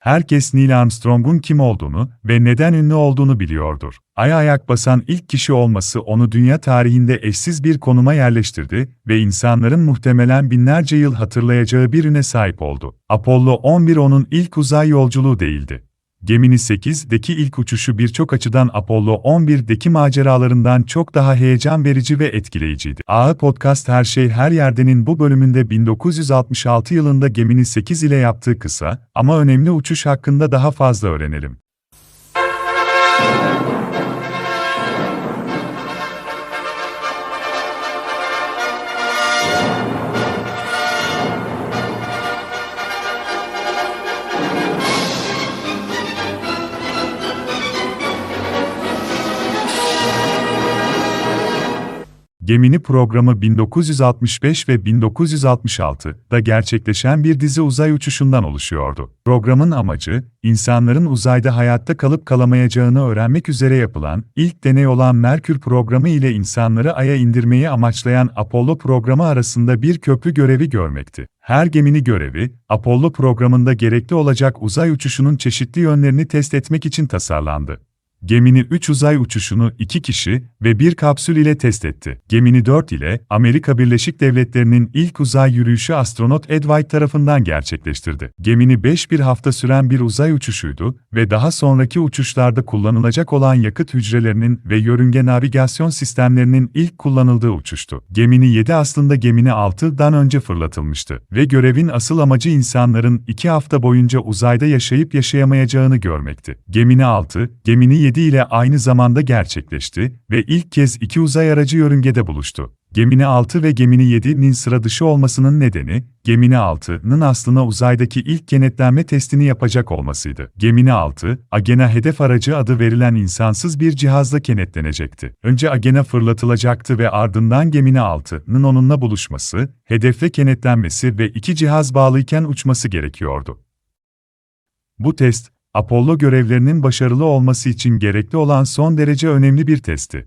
Herkes Neil Armstrong'un kim olduğunu ve neden ünlü olduğunu biliyordur. Ay'a ayak basan ilk kişi olması onu dünya tarihinde eşsiz bir konuma yerleştirdi ve insanların muhtemelen binlerce yıl hatırlayacağı bir üne sahip oldu. Apollo 11 onun ilk uzay yolculuğu değildi. Gemini 8'deki ilk uçuşu birçok açıdan Apollo 11'deki maceralarından çok daha heyecan verici ve etkileyiciydi. A Podcast Her Şey Her Yerden'in bu bölümünde 1966 yılında Gemini 8 ile yaptığı kısa ama önemli uçuş hakkında daha fazla öğrenelim. Gemini programı 1965 ve 1966'da gerçekleşen bir dizi uzay uçuşundan oluşuyordu. Programın amacı, insanların uzayda hayatta kalıp kalamayacağını öğrenmek üzere yapılan ilk deney olan Merkür programı ile insanları Ay'a indirmeyi amaçlayan Apollo programı arasında bir köprü görevi görmekti. Her gemini görevi, Apollo programında gerekli olacak uzay uçuşunun çeşitli yönlerini test etmek için tasarlandı. Gemini 3 uzay uçuşunu 2 kişi ve bir kapsül ile test etti. Gemini 4 ile Amerika Birleşik Devletleri'nin ilk uzay yürüyüşü astronot Ed White tarafından gerçekleştirdi. Gemini 5 bir hafta süren bir uzay uçuşuydu ve daha sonraki uçuşlarda kullanılacak olan yakıt hücrelerinin ve yörünge navigasyon sistemlerinin ilk kullanıldığı uçuştu. Gemini 7 aslında Gemini 6'dan önce fırlatılmıştı ve görevin asıl amacı insanların 2 hafta boyunca uzayda yaşayıp yaşayamayacağını görmekti. Gemini 6, Gemini 7 7 ile aynı zamanda gerçekleşti ve ilk kez iki uzay aracı yörüngede buluştu. Gemini 6 ve Gemini 7'nin sıra dışı olmasının nedeni, Gemini 6'nın aslında uzaydaki ilk kenetlenme testini yapacak olmasıydı. Gemini 6, Agena hedef aracı adı verilen insansız bir cihazla kenetlenecekti. Önce Agena fırlatılacaktı ve ardından Gemini 6'nın onunla buluşması, hedefle kenetlenmesi ve iki cihaz bağlıyken uçması gerekiyordu. Bu test, Apollo görevlerinin başarılı olması için gerekli olan son derece önemli bir testti.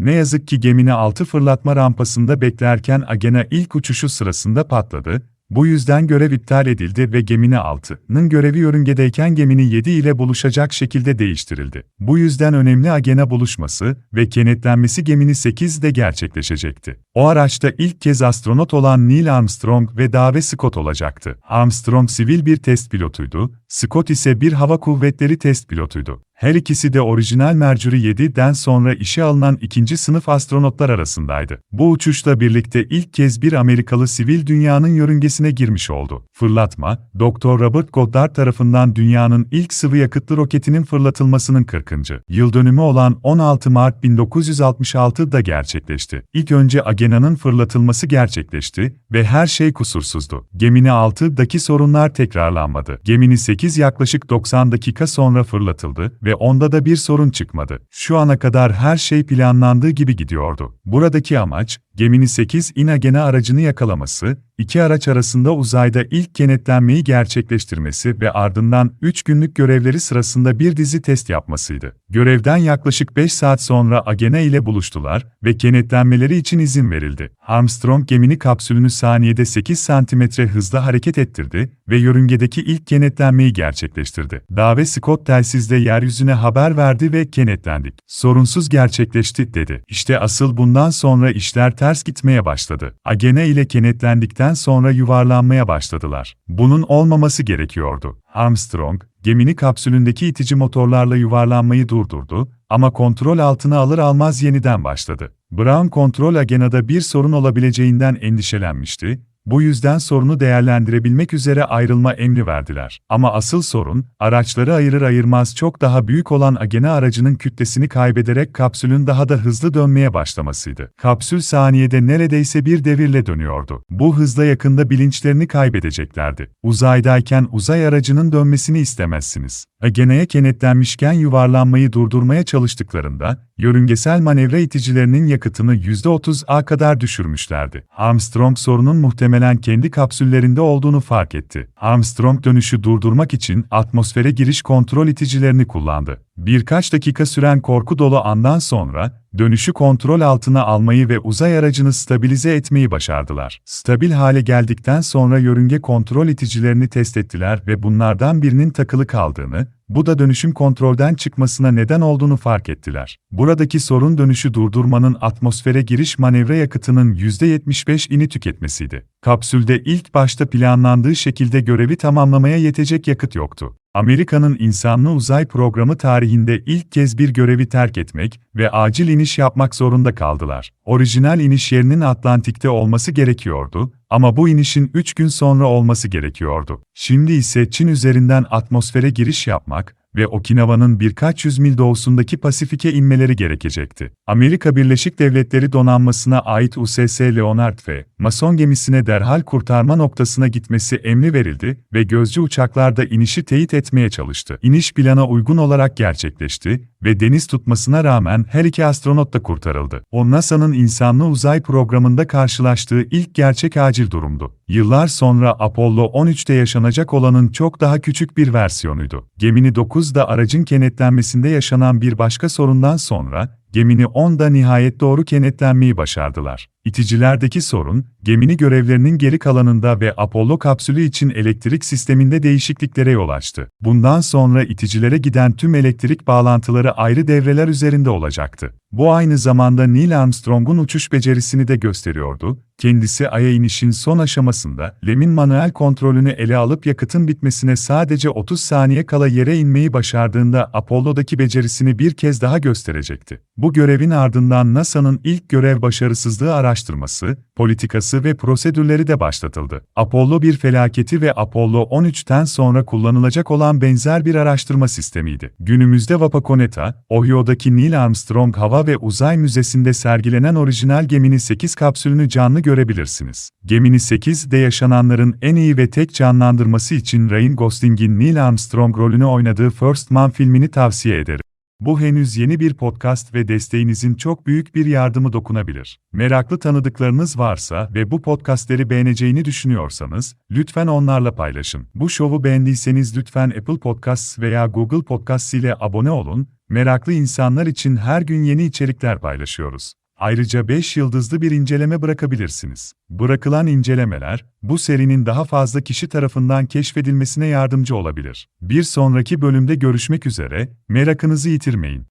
Ne yazık ki Gemini 6 fırlatma rampasında beklerken Agena ilk uçuşu sırasında patladı bu yüzden görev iptal edildi ve Gemini 6'nın görevi yörüngedeyken Gemini 7 ile buluşacak şekilde değiştirildi. Bu yüzden önemli Agena buluşması ve kenetlenmesi Gemini 8'de gerçekleşecekti. O araçta ilk kez astronot olan Neil Armstrong ve Dave Scott olacaktı. Armstrong sivil bir test pilotuydu, Scott ise bir hava kuvvetleri test pilotuydu. Her ikisi de orijinal Mercury 7'den sonra işe alınan ikinci sınıf astronotlar arasındaydı. Bu uçuşla birlikte ilk kez bir Amerikalı sivil dünyanın yörüngesine girmiş oldu. Fırlatma, Dr. Robert Goddard tarafından dünyanın ilk sıvı yakıtlı roketinin fırlatılmasının 40. yıl dönümü olan 16 Mart 1966'da gerçekleşti. İlk önce Agena'nın fırlatılması gerçekleşti ve her şey kusursuzdu. Gemini 6'daki sorunlar tekrarlanmadı. Gemini 8 yaklaşık 90 dakika sonra fırlatıldı ve onda da bir sorun çıkmadı. Şu ana kadar her şey planlandığı gibi gidiyordu. Buradaki amaç, Gemini 8 Inagena aracını yakalaması, iki araç arasında uzayda ilk kenetlenmeyi gerçekleştirmesi ve ardından 3 günlük görevleri sırasında bir dizi test yapmasıydı. Görevden yaklaşık 5 saat sonra Agena ile buluştular ve kenetlenmeleri için izin verildi. Armstrong gemini kapsülünü saniyede 8 cm hızla hareket ettirdi ve yörüngedeki ilk kenetlenmeyi gerçekleştirdi. Dave Scott telsizde yeryüzüne haber verdi ve kenetlendik. Sorunsuz gerçekleşti dedi. İşte asıl bundan sonra işler ters gitmeye başladı. Agene ile kenetlendikten sonra yuvarlanmaya başladılar. Bunun olmaması gerekiyordu. Armstrong, gemini kapsülündeki itici motorlarla yuvarlanmayı durdurdu ama kontrol altına alır almaz yeniden başladı. Brown kontrol agenada bir sorun olabileceğinden endişelenmişti bu yüzden sorunu değerlendirebilmek üzere ayrılma emri verdiler. Ama asıl sorun, araçları ayırır ayırmaz çok daha büyük olan Agena aracının kütlesini kaybederek kapsülün daha da hızlı dönmeye başlamasıydı. Kapsül saniyede neredeyse bir devirle dönüyordu. Bu hızla yakında bilinçlerini kaybedeceklerdi. Uzaydayken uzay aracının dönmesini istemezsiniz. Agena'ya kenetlenmişken yuvarlanmayı durdurmaya çalıştıklarında, yörüngesel manevra iticilerinin yakıtını %30'a kadar düşürmüşlerdi. Armstrong sorunun muhtemelen kendi kapsüllerinde olduğunu fark etti. Armstrong dönüşü durdurmak için atmosfere giriş kontrol iticilerini kullandı Birkaç dakika süren korku dolu andan sonra, dönüşü kontrol altına almayı ve uzay aracını stabilize etmeyi başardılar. Stabil hale geldikten sonra yörünge kontrol iticilerini test ettiler ve bunlardan birinin takılı kaldığını, bu da dönüşün kontrolden çıkmasına neden olduğunu fark ettiler. Buradaki sorun dönüşü durdurmanın atmosfere giriş manevra yakıtının %75'ini tüketmesiydi. Kapsülde ilk başta planlandığı şekilde görevi tamamlamaya yetecek yakıt yoktu. Amerika'nın insanlı uzay programı tarihinde ilk kez bir görevi terk etmek ve acil iniş yapmak zorunda kaldılar. Orijinal iniş yerinin Atlantik'te olması gerekiyordu ama bu inişin 3 gün sonra olması gerekiyordu. Şimdi ise Çin üzerinden atmosfere giriş yapmak ve Okinawa'nın birkaç yüz mil doğusundaki Pasifik'e inmeleri gerekecekti. Amerika Birleşik Devletleri donanmasına ait USS Leonard ve Mason gemisine derhal kurtarma noktasına gitmesi emri verildi ve gözcü uçaklar da inişi teyit etmeye çalıştı. İniş plana uygun olarak gerçekleşti ve deniz tutmasına rağmen her iki astronot da kurtarıldı. O NASA'nın insanlı uzay programında karşılaştığı ilk gerçek acil durumdu. Yıllar sonra Apollo 13'te yaşanacak olanın çok daha küçük bir versiyonuydu. Gemini 9'da aracın kenetlenmesinde yaşanan bir başka sorundan sonra, gemini 10'da nihayet doğru kenetlenmeyi başardılar. İticilerdeki sorun, gemini görevlerinin geri kalanında ve Apollo kapsülü için elektrik sisteminde değişikliklere yol açtı. Bundan sonra iticilere giden tüm elektrik bağlantıları ayrı devreler üzerinde olacaktı. Bu aynı zamanda Neil Armstrong'un uçuş becerisini de gösteriyordu. Kendisi Ay'a inişin son aşamasında, Lem'in manuel kontrolünü ele alıp yakıtın bitmesine sadece 30 saniye kala yere inmeyi başardığında Apollo'daki becerisini bir kez daha gösterecekti. Bu görevin ardından NASA'nın ilk görev başarısızlığı araştırması, politikası ve prosedürleri de başlatıldı. Apollo 1 felaketi ve Apollo 13'ten sonra kullanılacak olan benzer bir araştırma sistemiydi. Günümüzde Wapakoneta, Ohio'daki Neil Armstrong Hava ve Uzay Müzesi'nde sergilenen orijinal Gemini 8 kapsülünü canlı görebilirsiniz. Gemini 8'de yaşananların en iyi ve tek canlandırması için Ryan Gosling'in Neil Armstrong rolünü oynadığı First Man filmini tavsiye ederim. Bu henüz yeni bir podcast ve desteğinizin çok büyük bir yardımı dokunabilir. Meraklı tanıdıklarınız varsa ve bu podcastleri beğeneceğini düşünüyorsanız, lütfen onlarla paylaşın. Bu şovu beğendiyseniz lütfen Apple Podcasts veya Google Podcasts ile abone olun. Meraklı insanlar için her gün yeni içerikler paylaşıyoruz. Ayrıca 5 yıldızlı bir inceleme bırakabilirsiniz. Bırakılan incelemeler, bu serinin daha fazla kişi tarafından keşfedilmesine yardımcı olabilir. Bir sonraki bölümde görüşmek üzere, merakınızı yitirmeyin.